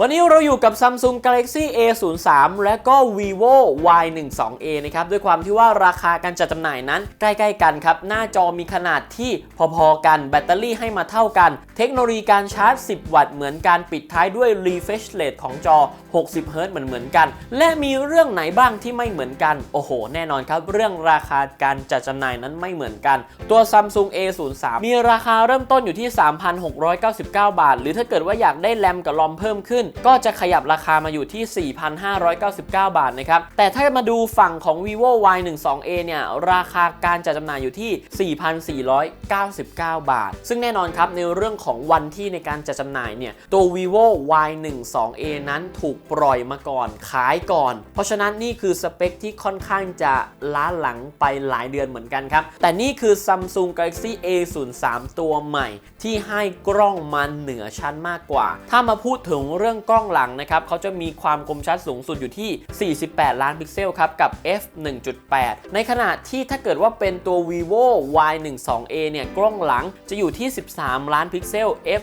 วันนี้เราอยู่กับ Samsung Galaxy A03 และก็ Vivo Y12A นะครับ ด้วยความที่ว่าราคาการจัดจำหน่ายนั้น ใกล้ๆกันครับ หน้าจอมีขนาดที่พอๆกัน แบตเตอรี่ให้มาเท่ากัน เทคโนโลยีการชาร์จ 10 วัตต์เหมือนการปิดท้ายด้วย refresh rate ของจอ 60 Hz เหมือนเหมือนกัน และมีเรื่องไหนบ้างที่ไม่เหมือนกัน โอ้โห แน่นอนครับ เรื่องราคาการจัดจำหน่ายนั้นไม่เหมือนกัน ตัว Samsung A03 มีราคาเริ่มต้นอยู่ที่ 3,699 บาท หรือถ้าเกิดว่าอยากได้แรมกับลอมเพิ่มขึ้นก็จะขยับราคามาอยู่ที่ 4,599 บาทนะครับ แต่ถ้ามาดูฝั่งของ vivo Y12A เนี่ย ราคาการจัดจำหน่ายอยู่ที่ 4,499 บาท ซึ่งแน่นอนครับในเรื่องของวันที่ในการจัดจำหน่ายเนี่ย ตัว vivo Y12A นั้นถูกปล่อยมาก่อน ขายก่อน เพราะฉะนั้นนี่คือสเปคที่ค่อนข้างจะล้าหลังไปหลายเดือนเหมือนกันครับ แต่นี่คือ Samsung Galaxy A03 ตัวใหม่ ที่ให้กล้องมันเหนือชั้นมากกว่า ถ้ามาพูดถึงเรื่องกล้องหลังนะครับเขาจะมีความคมชัดสูงสุดอยู่ที่ 48 ล้านพิกเซลครับกับ f 1.8 ในขณะที่ถ้าเกิดว่าเป็นตัว vivo y12a เนี่ยกล้องหลังจะอยู่ที่ 13 ล้านพิกเซล f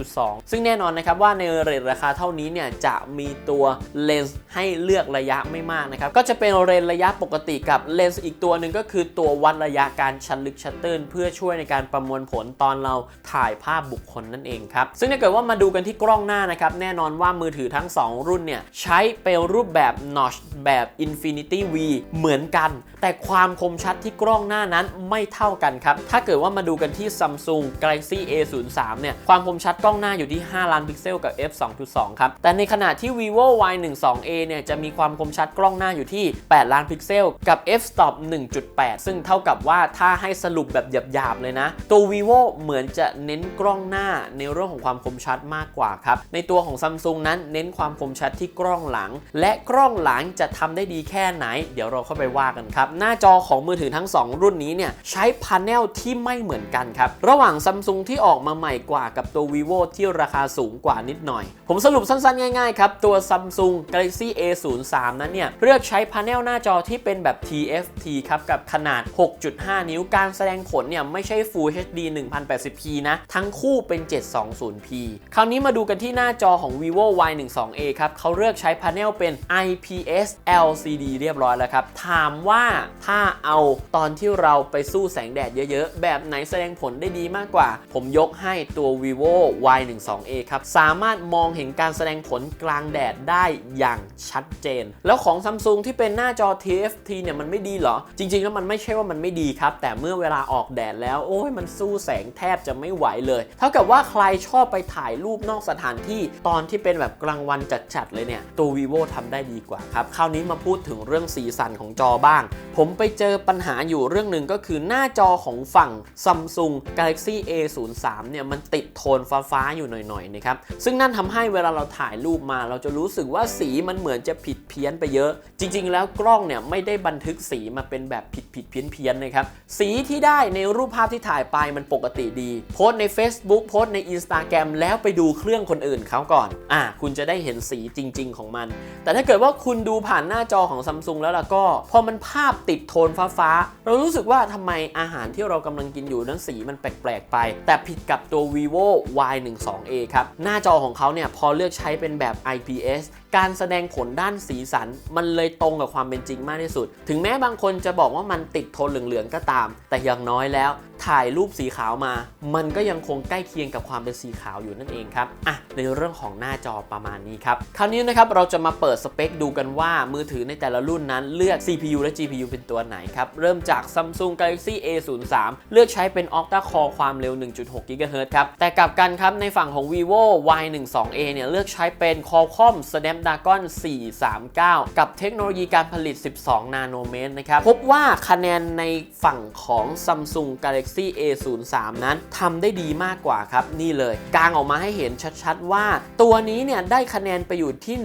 2.2 ซึ่งแน่นอนนะครับว่าในเรทราคาเท่านี้เนี่ยจะมีตัวเลนส์ให้เลือกระยะไม่มากนะครับก็จะเป็นเรนส์ระยะปกติกับเลนส์อีกตัวหนึ่งก็คือตัววัดระยะการชันลึกชัตเติลเพื่อช่วยในการประมวลผลตอนเราถ่ายภาพบุคคลนั่นเองครับซึ่งถ้าเกิดว่ามาดูกันที่กล้องหน้านะครับแน่นอนว่ามือถือทั้ง 2 รุ่นเนี่ย ใช้เป็นรูปแบบ notch แบบ Infinity V เหมือนกัน แต่ความคมชัดที่กล้องหน้านั้นไม่เท่ากันครับ ถ้าเกิดว่ามาดูกันที่ Samsung Galaxy A03 เนี่ย ความคมชัดกล้องหน้าอยู่ที่ 5 ล้านพิกเซลกับ f 2.2 ครับ แต่ในขณะที่ vivo Y12a เนี่ย จะมีความคมชัดกล้องหน้าอยู่ที่ 8 ล้านพิกเซลกับ f stop 1.8 ซึ่งเท่ากับว่าถ้าให้สรุปแบบหยาบๆเลยนะ ตัว vivo เหมือนจะเน้นกล้องหน้าในเรื่องของความคมชัดมากกว่าครับ ในตัวของ Samsung ซุงนั้นเน้นความคมชัดที่กล้องหลัง และกล้องหลังจะทำได้ดีแค่ไหน เดี๋ยวเราเข้าไปว่ากันครับ หน้าจอของมือถือทั้ง 2 รุ่นนี้เนี่ยใช้พาเนลที่ไม่เหมือนกันครับ ระหว่าง Samsung ที่ออกมาใหม่กว่ากับตัว vivo ที่ราคาสูงกว่านิดหน่อย ผมสรุปสั้นๆ ง่ายๆครับ ตัว Samsung Galaxy A03 นั้นเนี่ยเลือกใช้พาเนลหน้าจอที่เป็นแบบ TFT ครับกับขนาด 6.5 นิ้วการแสดงผลเนี่ยไม่ใช่ Full HD 1080p นะ ทั้งคู่เป็น 720p คราวนี้มาดูกันที่หน้าจอของ vivo Y12a ครับเขาเลือกใช้พาเนลเป็น IPS LCD เรียบร้อยแล้วครับ ถามว่าถ้าเอาตอนที่เราไปสู้แสงแดดเยอะๆ แบบไหนแสดงผลได้ดีมากกว่า ผมยกให้ตัว vivo Y12a ครับ สามารถมองเห็นการแสดงผลกลางแดดได้อย่างชัดเจน แล้วของ Samsung ที่เป็นหน้าจอ TFT เนี่ยมันไม่ดีเหรอ จริง ๆ แล้วมันไม่ใช่ว่ามันไม่ดีครับ แต่เมื่อเวลาออกแดดแล้ว โอ้ยมันสู้แสงแทบจะไม่ไหวเลย เท่ากับว่าใครชอบไปถ่ายรูปนอกสถานที่ตอนที่ที่เป็นแบบกลางวันจัดๆเลยเนี่ย ตัว vivo ทำได้ดีกว่าครับ คราวนี้มาพูดถึงเรื่องสีสันของจอบ้าง ผมไปเจอปัญหาอยู่เรื่องหนึ่งก็คือหน้าจอของฝั่ง Samsung Galaxy A03 เนี่ยมันติดโทนฟ้าๆอยู่หน่อยๆนะครับ ซึ่งนั่นทำให้เวลาเราถ่ายรูปมา เราจะรู้สึกว่าสีมันเหมือนจะผิดเพี้ยนไปเยอะ จริง ๆ แล้วกล้องเนี่ยไม่ได้บันทึกสีมาเป็นแบบผิดผิดเพี้ยนเพียนๆนะครับ สีที่ได้ในรูปภาพที่ถ่ายไปมันปกติดี โพสใน Facebook โพสใน Instagram แล้วไปดูเครื่องคนอื่นเขาก่อนอะคุณจะได้เห็นสีจริง ๆ ของมัน แต่ถ้าเกิดว่าคุณดูผ่านหน้าจอของซัมซุงแล้วล่ะก็ พอมันภาพติดโทนฟ้าๆ เรารู้สึกว่าทำไมอาหารที่เรากำลังกินอยู่นั้นสีมันแปลกๆไป แต่ผิดกับตัว vivo Y12a ครับ หน้าจอของเขาเนี่ยพอเลือกใช้เป็นแบบ IPS การแสดงผลด้านสีสัน มันเลยตรงกับความเป็นจริงมากที่สุด ถึงแม้บางคนจะบอกว่ามันติดโทนเหลืองๆก็ตาม แต่อย่างน้อยแล้ว ถ่ายรูปสีขาวมา มันก็ยังคงใกล้เคียงกับความเป็นสีขาวอยู่นั่นเองครับอะในเรื่องของหน้าจอประมาณนี้ครับคราวนี้นะครับเราจะมาเปิดสเปคดูกันว่ามือถือในแต่ละรุ่นนั้นเลือก CPU และ GPU เป็นตัวไหนครับเริ่มจาก Samsung Galaxy A03 เลือกใช้เป็น Octa Core ความเร็ว 1.6 GHz ครับแต่กลับกันครับในฝั่งของ vivo Y12a เนี่ยเลือกใช้เป็น Qualcomm Snapdragon 439 กับเทคโนโลยีการผลิต 12 นาโนเมตรนะครับ พบว่าคะแนนในฝั่งของ Samsung Galaxy A03 นั้นทำได้ดีมากกว่าครับ นี่เลยกางออกมาให้เห็นชัดๆว่า ตัวนี้เนี่ยได้คะแนนไปอยู่ที่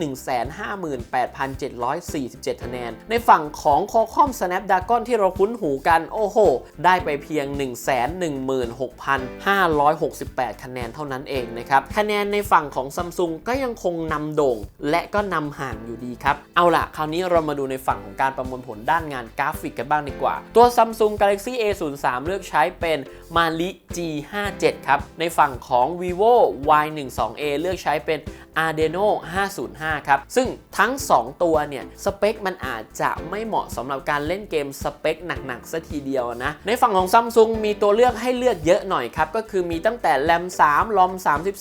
158,747 คะแนน ในฝั่งของ Qualcomm Snapdragon ที่เราคุ้นหูกัน โอ้โห ได้ไปเพียง 116,568 คะแนนเท่านั้นเองนะครับ คะแนนในฝั่งของ Samsung ก็ยังคงนำโด่งและก็นำห่างอยู่ดีครับ เอาล่ะ คราวนี้เรามาดูในฝั่งของการประมวลผลด้านงานกราฟิกกันบ้างดีกว่า ตัว Samsung Galaxy A03 เลือกใช้เป็น Mali G57 ครับ ในฝั่งของ vivo Y12A เลือกใช้เป็น Adreno 505 ครับ ซึ่งทั้ง 2 ตัวเนี่ย สเปคมันอาจจะไม่เหมาะสำหรับการเล่นเกมสเปคหนักๆซะทีเดียวนะ ในฝั่งของ Samsung มีตัวเลือกให้เลือกเยอะหน่อยครับ ก็คือมีตั้งแต่ RAM 3 ROM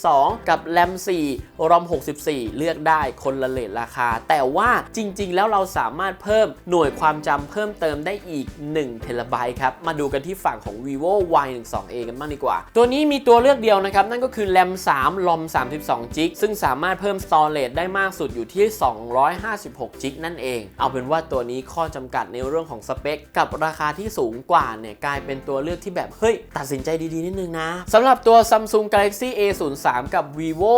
32 กับ RAM 4 ROM 64 เลือกได้คนละเลทราคา แต่ว่าจริง ๆ แล้วเราสามารถเพิ่มหน่วยความจำเพิ่มเติมได้อีก1เทราไบต์ครับ มาดูกันที่ฝั่งของ vivo Y12A กันบ้างดีกว่า ตัวนี้มีตัวเลือกเดียวนะครับ นั่นก็คือ RAM 3 ROM 32 g b ซึ่งสามารถเพิ่ม storage ได้มากสุดอยู่ที่ 256 g นั่นเอง เอาเป็นว่าตัวนี้ข้อจำกัดในเรื่องของสเปค กับราคาที่สูงกว่าเนี่ยกลายเป็นตัวเลือกที่แบบ เฮ้ย ตัดสินใจดี ๆ นิดนึงนะสำหรับตัว Samsung Galaxy A03 กับ vivo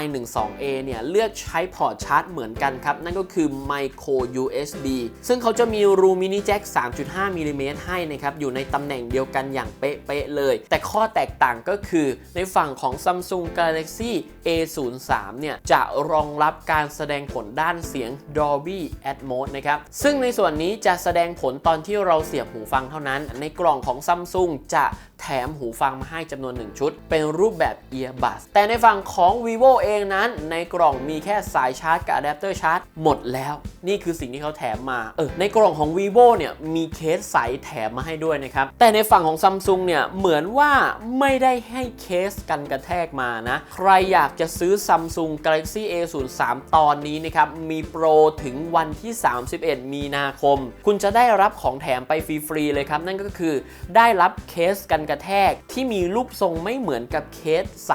Y12A เนี่ยเลือกใช้พอร์ตชาร์จเหมือนกันครับ นั่นก็คือ micro USB ซึ่งเขาจะมีรูมินิแจ็ค3.5มิลลิเมตรให้นะครับ อยู่ในตำแหน่งเดียวกันอย่างเป๊ะๆเลย แต่ข้อแตกต่างก็คือในฝั่งของ Samsung Galaxy A03 เนี่ยจะรองรับการแสดงผลด้านเสียง Dolby Atmos นะครับ ซึ่งในส่วนนี้จะแสดงผลตอนที่เราเสียบหูฟังเท่านั้น ในกล่องของ Samsung จะแถมหูฟังมาให้จำนวน 1 ชุด เป็นรูปแบบ Earbud แต่ในฝั่งของ vivo เองนั้น ในกล่องมีแค่สายชาร์จกับอะแดปเตอร์ชาร์จหมดแล้ว นี่คือสิ่งที่เขาแถมมา เออ ในกล่องของ vivo เนี่ย มีเคสใสแถมมาให้ด้วยนะครับ แต่ในฝั่งของ Samsung เนี่ย เหมือนว่าไม่ได้ให้เคสกันกระแทกมานะ ใครอยากจะซื้อ Samsung Galaxy A03 ตอนนี้นะครับ มีโปรถึงวันที่ 31 มีนาคม คุณจะได้รับของแถมไปฟรีๆเลยครับ นั่นก็คือได้รับเคสกันกระแทกที่มีรูปทรงไม่เหมือนกับเคสใส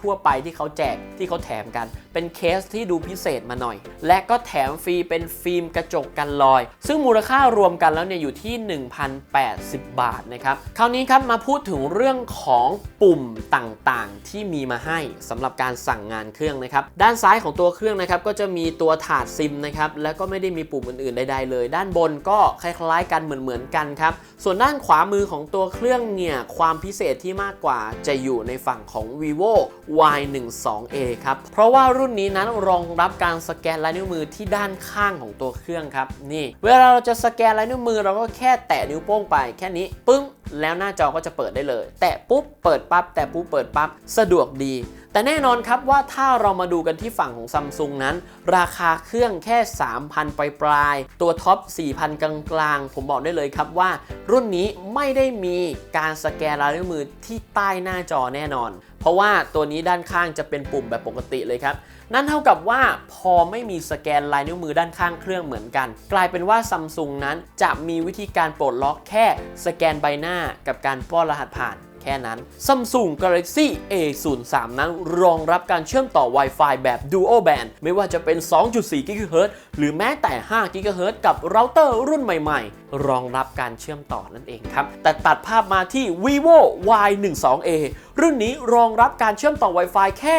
ทั่ว ๆ ไปที่เขาแจกที่เขาแถมกัน เป็นเคสที่ดูพิเศษมาหน่อย และก็แถมฟรีเป็นฟิล์มกระจกกันรอย ซึ่งมูลค่ารวมกันแล้วเนี่ยอยู่ที่ 1,080 บาทนะครับ คราวนี้ครับมาพูดถึงเรื่องของปุ่มต่างๆ ที่มีมาให้สำหรับการสั่งงานเครื่องนะครับ ด้านซ้ายของตัวเครื่องนะครับก็จะมีตัวถาดซิมนะครับแล้วก็ไม่ได้มีปุ่มอื่นๆใดๆเลย ด้านบนก็คล้ายๆ กันเหมือนๆกันครับส่วนด้านขวามือของตัวเครื่องเนี่ยความพิเศษที่มากกว่าจะอยู่ในฝั่งของ vivo Y12A ครับเพราะว่ารุ่นนี้นั้นรองรับการสแกนลายนิ้วมือที่ด้านข้างของตัวเครื่องครับนี่ เวลาเราจะสแกนลายนิ้วมือเราก็แค่แตะนิ้วโป้งไปแค่นี้ปึ้งแล้วหน้าจอก็จะเปิดได้เลย แตะปุ๊บเปิดปั๊บแตะปุ๊บเปิดปั๊บสะดวกดี แต่แน่นอนครับว่าถ้าเรามาดูกันที่ฝั่งของซัมซุงนั้น ราคาเครื่องแค่ 3,000 ปลายปลายๆตัวท็อป 4,000 กลางกลางๆผมบอกได้เลยครับว่า รุ่นนี้ไม่ได้มีการสแกนลายนิ้วมือที่ใต้หน้าจอแน่นอน เพราะว่าตัวนี้ด้านข้างจะเป็นปุ่มแบบปกติเลยครับ นั่นเท่ากับว่าพอไม่มีสแกนลายนิ้วมือด้านข้างเครื่องเหมือนกัน กลายเป็นว่าซัมซุงนั้นจะมีวิธีการปลดล็อกแค่สแกนใบหน้ากับการป้อนรหัสผ่าน แค่นั้น Samsung Galaxy A03 นั้นรองรับการเชื่อมต่อ Wi-Fi แบบ Dual Band ไม่ว่าจะเป็น 2.4 GHz หรือแม้แต่ 5 GHz กับเราเตอร์รุ่นใหม่ๆ รองรับการเชื่อมต่อนั่นเองครับ แต่ตัดภาพมาที่ vivo Y12A รุ่นนี้รองรับการเชื่อมต่อ Wi-Fi แค่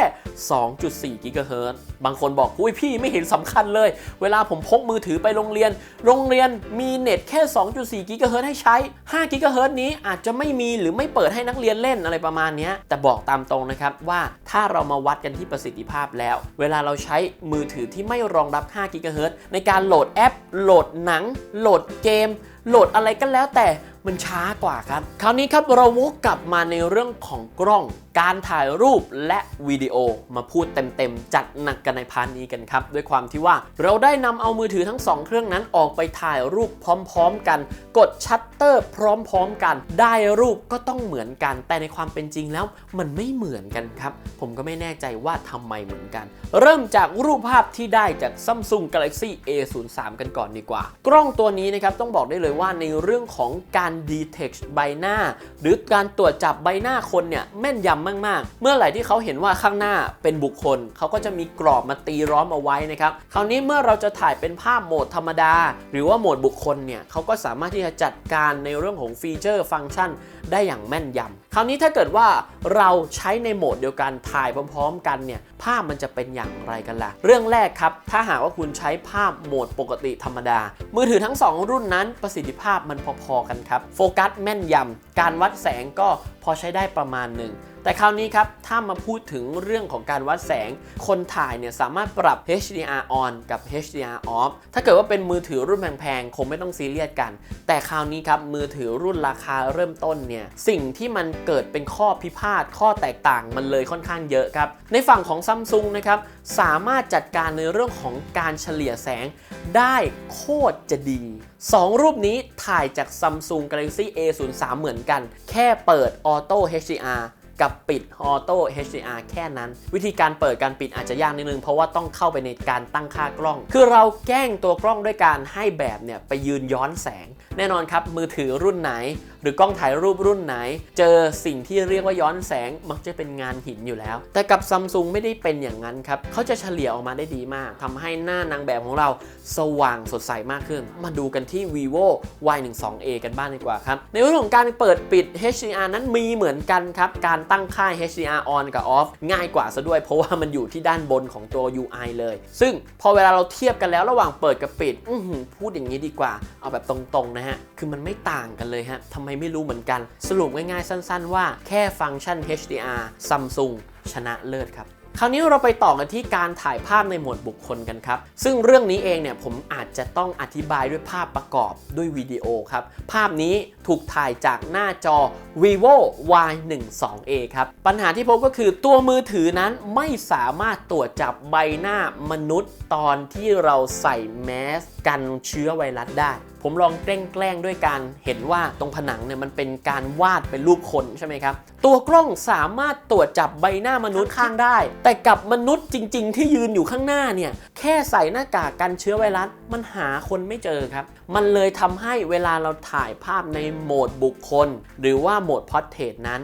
2.4 GHz บางคนบอกอุ้ยพี่ไม่เห็นสำคัญเลย เวลาผมพกมือถือไปโรงเรียน โรงเรียนมีเน็ตแค่ 2.4 GHz ให้ใช้ 5 GHz นี้อาจจะไม่มีหรือไม่เปิดให้นักเรียนเล่นอะไรประมาณนี้ แต่บอกตามตรงนะครับว่าถ้าเรามาวัดกันที่ประสิทธิภาพแล้ว เวลาเราใช้มือถือที่ไม่รองรับ 5 GHz ในการโหลดแอป โหลดหนัง โหลดเกม โหลดอะไรก็แล้วแต่ มันช้ากว่าครับ คราวนี้ครับเราวกกลับมาในเรื่องของกล้อง การถ่ายรูปและวิดีโอมาพูดเต็มๆ จัดหนักกันในพาร์ทนี้กันครับ ด้วยความที่ว่าเราได้นำเอามือถือทั้ง 2 เครื่องนั้นออกไปถ่ายรูปพร้อมๆ กัน กดชัตเตอร์พร้อมๆกัน ได้รูปก็ต้องเหมือนกัน แต่ในความเป็นจริงแล้วมันไม่เหมือนกันครับ ผมก็ไม่แน่ใจว่าทำไมเหมือนกัน เริ่มจากรูปภาพที่ได้จาก Samsung Galaxy A03 กันก่อนดีกว่า กล้องตัวนี้นะครับต้องบอกได้เลยว่าในเรื่องของการ detect ใบหน้า หรือการตรวจจับใบหน้าคนเนี่ยแม่นยำมากๆ เมื่อไหร่ที่เขาเห็นว่าข้างหน้าเป็นบุคคล เขาก็จะมีกรอบมาตีร้อมเอาไว้นะครับคราวนี้เมื่อเราจะถ่ายเป็นภาพโหมดธรรมดา หรือว่าโหมดบุคคลเนี่ยเขาก็สามารถที่จะจัดการในเรื่องของฟีเจอร์ฟังก์ชันได้อย่างแม่นยำ คราวนี้ถ้าเกิดว่าเราใช้ในโหมดเดียวกันถ่ายพร้อมๆ กันเนี่ยภาพมันจะเป็นอย่างไรกันล่ะ เรื่องแรกครับ ถ้าหากว่าคุณใช้ภาพโหมดปกติธรรมดา มือถือทั้ง 2 รุ่นนั้นประสิทธิภาพมันพอๆกันครับ โฟกัสแม่นยำการวัดแสงก็พอใช้ได้ประมาณหนึ่ง แต่คราวนี้ครับ ถ้ามาพูดถึงเรื่องของการวัดแสง คนถ่ายเนี่ยสามารถปรับ HDR on กับ HDR off ถ้าเกิดว่าเป็นมือถือรุ่นแพงๆ คงไม่ต้องซีเรียสกัน แต่คราวนี้ครับ มือถือรุ่นราคาเริ่มต้นเนี่ย สิ่งที่มันเกิดเป็นข้อพิพาท ข้อแตกต่างมันเลยค่อนข้างเยอะครับ ในฝั่งของซัมซุงนะครับ สามารถจัดการในเรื่องของการเฉลี่ยแสงได้โคตรจะดี 2 รูปนี้ถ่ายจาก Samsung Galaxy A03 เหมือนกัน แค่เปิด Auto HDR กับปิด Auto HDR แค่นั้น วิธีการเปิดการปิดอาจจะยากนิดนึง เพราะว่าต้องเข้าไปในการตั้งค่ากล้อง คือเราแกล้งตัวกล้องด้วยการให้แบบเนี่ยไปยืนย้อนแสง แน่นอนครับมือถือรุ่นไหน หรือกล้องถ่ายรูปรุ่นไหน เจอสิ่งที่เรียกว่าย้อนแสงมักจะเป็นงานหินอยู่แล้ว แต่กับซัมซุงไม่ได้เป็นอย่างนั้นครับเขาจะเฉลี่ยออกมาได้ดีมากทำให้หน้านางแบบของเราสว่างสดใสมากขึ้น มาดูกันที่ vivo Y12a กันบ้างดีกว่าครับในเรื่องของการเปิดปิด HDR นั้นมีเหมือนกันครับการตั้งค่า HDR on กับ off ง่ายกว่าซะด้วย เพราะว่ามันอยู่ที่ด้านบนของตัว UI เลย ซึ่งพอเวลาเราเทียบกันแล้วระหว่างเปิดกับปิดพูดอย่างนี้ดีกว่า เอาแบบตรงๆนะฮะ คือมันไม่ต่างกันเลยฮะทำไมไม่รู้เหมือนกัน สรุปง่ายๆสั้น ๆ ว่าแค่ฟังก์ชัน HDR Samsung ชนะเลิศครับ คราวนี้เราไปต่อกันที่การถ่ายภาพในหมวดบุคคลกันครับ ซึ่งเรื่องนี้เองเนี่ยผมอาจจะต้องอธิบายด้วยภาพประกอบด้วยวิดีโอครับ ภาพนี้ถูกถ่ายจากหน้าจอ vivo Y12a ครับ ปัญหาที่พบก็คือตัวมือถือนั้นไม่สามารถตรวจจับใบหน้ามนุษย์ตอนที่เราใส่แมสกันเชื้อไวรัสได้ ผมลองแกล้งแกล้งด้วยการเห็นว่าตรงผนังเนี่ยมันเป็นการวาดเป็นรูปคนใช่ไหมครับ ตัวกล้องสามารถตรวจจับใบหน้ามนุษย์ข้างได้ แต่กับมนุษย์จริง ๆ ที่ยืนอยู่ข้างหน้าเนี่ยแค่ใส่หน้ากากกันเชื้อไวรัสมันหาคนไม่เจอครับ มันเลยทำให้เวลาเราถ่ายภาพในโหมดบุคคล หรือว่าโหมดพอร์เทรตนั้น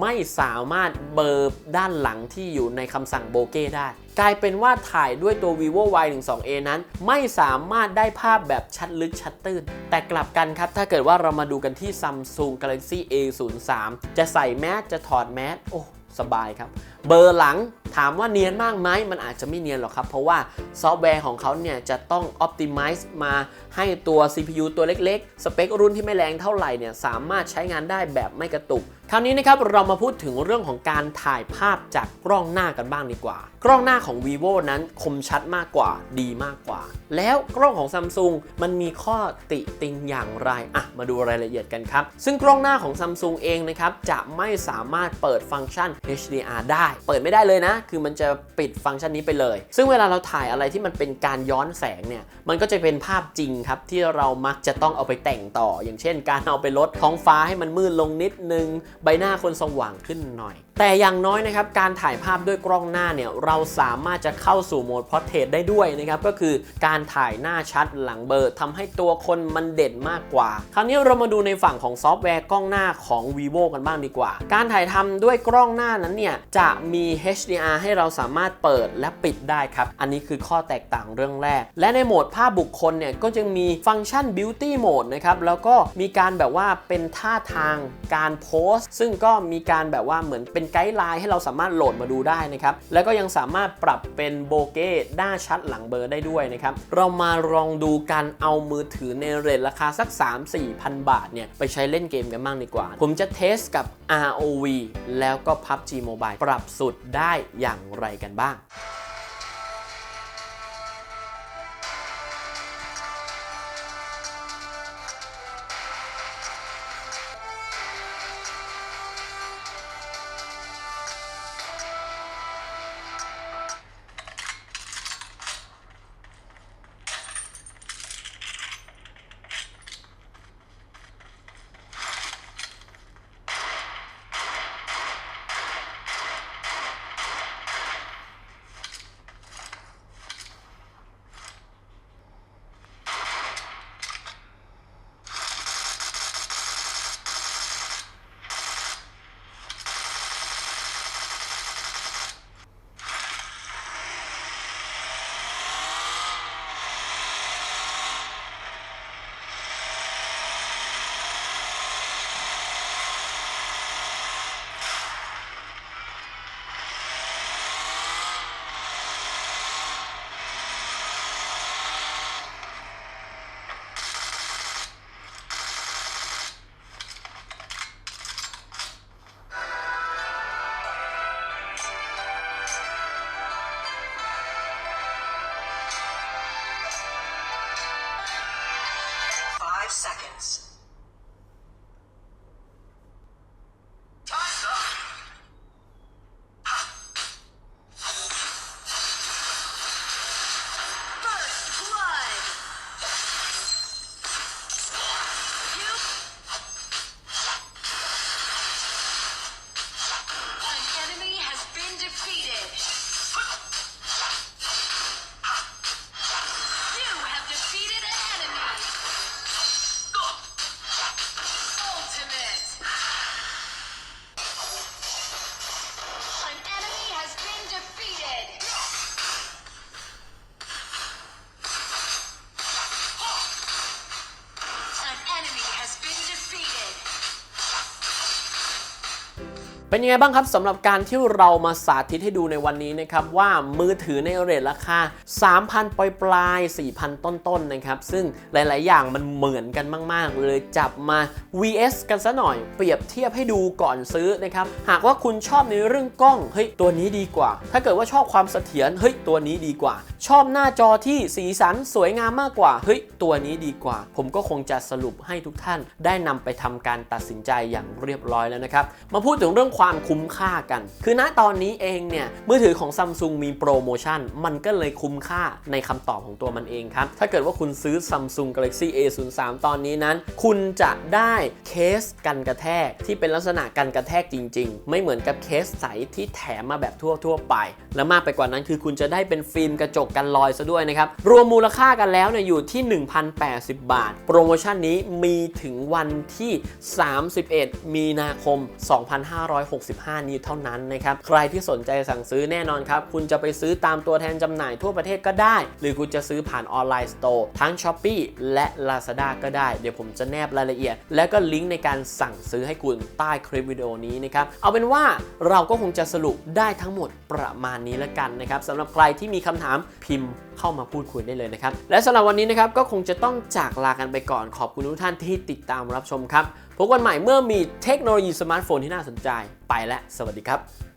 ไม่สามารถเบอร์ด้านหลังที่อยู่ในคำสั่งโบเก้ได้ กลายเป็นว่าถ่ายด้วยตัว vivo Y12a นั้น ไม่สามารถได้ภาพแบบชัดลึกชัดตื้น แต่กลับกันครับ ถ้าเกิดว่าเรามาดูกันที่ Samsung Galaxy A03 จะใส่แมสจะถอดแมสโอ้สบายครับ เบอร์หลังถามว่าเนียนมากไหมมันอาจจะไม่เนียนหรอกครับ เพราะว่าซอฟต์แวร์ของเขาเนี่ยจะต้อง Optimize มาให้ตัว CPU ตัวเล็กๆ สเปครุ่นที่ไม่แรงเท่าไหร่เนี่ยสามารถใช้งานได้แบบไม่กระตุก คราวนี้นะครับเรามาพูดถึงเรื่องของการถ่ายภาพจากกล้องหน้ากันบ้างดีกว่า กล้องหน้าของ vivo นั้นคมชัดมากกว่าดีมากกว่า แล้วกล้องของ Samsung มันมีข้อติติงอย่างไรอะมาดูรายละเอียดกันครับ ซึ่งกล้องหน้าของ Samsung เองนะครับจะไม่สามารถเปิดฟังก์ชัน HDR ได้ เปิดไม่ได้เลยนะ คือมันจะปิดฟังก์ชันนี้ไปเลย ซึ่งเวลาเราถ่ายอะไรที่มันเป็นการย้อนแสงเนี่ยมันก็จะเป็นภาพจริงครับที่เรามักจะต้องเอาไปแต่งต่อ อย่างเช่น การเอาไปลดท้องฟ้าให้มันมืดลงนิดนึงใบหน้าคนสว่างขึ้นหน่อย แต่อย่างน้อยนะครับการถ่ายภาพด้วยกล้องหน้าเนี่ยเราสามารถจะเข้าสู่โหมดพอร์เทรตได้ด้วยนะครับก็คือการถ่ายหน้าชัดหลังเบอร์ทำให้ตัวคนมันเด่นมากกว่า คราวนี้เรามาดูในฝั่งของซอฟต์แวร์กล้องหน้าของ vivo กันบ้างดีกว่า การถ่ายทำด้วยกล้องหน้านั้นเนี่ยจะมี HDR ให้เราสามารถเปิดและปิดได้ครับ อันนี้คือข้อแตกต่างเรื่องแรก และในโหมดภาพบุคคลเนี่ยก็จะมีฟังก์ชัน beauty mode นะครับแล้วก็มีการแบบว่าเป็นท่าทางการโพสซึ่งก็มีการแบบว่าเหมือนเป็นไกด์ไลน์ให้เราสามารถโหลดมาดูได้นะครับ แล้วก็ยังสามารถปรับเป็นโบเก้หน้าชัดหลังเบลอร์ได้ด้วยนะครับ เรามาลองดูการเอามือถือในเรทราคาสัก 3-4พันบาทเนี่ยไปใช้เล่นเกมกันบ้างดีกว่า ผมจะเทสกับ ROV แล้วก็ PUBG Mobile ปรับสุดได้อย่างไรกันบ้าง เป็นยังไงบ้างครับสำหรับการที่เรามาสาธิตให้ดูในวันนี้นะครับ ว่ามือถือในเรทราคา 3,000 ปลายปลาย4,000 ต้นๆนะครับ ซึ่งหลาย ๆ อย่างมันเหมือนกันมาก ๆ เลยจับมา vs กันซะหน่อย เปรียบเทียบให้ดูก่อนซื้อนะครับ หากว่าคุณชอบในเรื่องกล้องเฮ้ยตัวนี้ดีกว่า ถ้าเกิดว่าชอบความเสถียรเฮ้ยตัวนี้ดีกว่า ชอบหน้าจอที่สีสันสวยงามมากกว่าเฮ้ยตัวนี้ดีกว่า ผมก็คงจะสรุปให้ทุกท่าน ได้นำไปทำการตัดสินใจอย่างเรียบร้อยแล้วนะครับมาพูดถึงเรื่องความคุ้มค่ากัน คือณตอนนี้เองเนี่ยมือถือของ Samsung มีโปรโมชั่น มันก็เลยคุ้มค่าในคำตอบของตัวมันเองครับ ถ้าเกิดว่าคุณซื้อ Samsung Galaxy A03 ตอนนี้นั้น คุณจะได้เคสกันกระแทกที่เป็นลักษณะกันกระแทกจริง ๆ ไม่เหมือนกับเคสใสที่แถมมาแบบทั่วๆไป และมากไปกว่านั้นคือคุณจะได้เป็นฟิล์มกระจกกันรอยซะด้วยนะครับ รวมมูลค่ากันแล้วเนี่ยอยู่ที่ 1,080 บาท โปรโมชั่นนี้มีถึงวันที่ 31 มีนาคม65นี้เท่านั้นนะครับ ใครที่สนใจสั่งซื้อแน่นอนครับ คุณจะไปซื้อตามตัวแทนจำหน่ายทั่วประเทศก็ได้ หรือคุณจะซื้อผ่านออนไลน์สโตร์ทั้ง s h อ p e e และ Lazada ก็ได้ เดี๋ยวผมจะแนบรายละเอียด และก็ลิงก์ในการสั่งซื้อให้คุณใต้คลิปวิดีโอนี้นะครับ เอาเป็นว่าเราก็คงจะสรุปได้ทั้งหมดประมาณนี้แล้วกันนะครับสำหรับใครที่มีคำถามพิมพ์ เข้ามาพูดคุยได้เลยนะครับ และสำหรับวันนี้นะครับก็คงจะต้องจากลากันไปก่อนขอบคุณทุกท่านที่ติดตามรับชมครับพบกันใหม่เมื่อมีเทคโนโลยีสมาร์ทโฟนที่น่าสนใจไปและสวัสดีครับ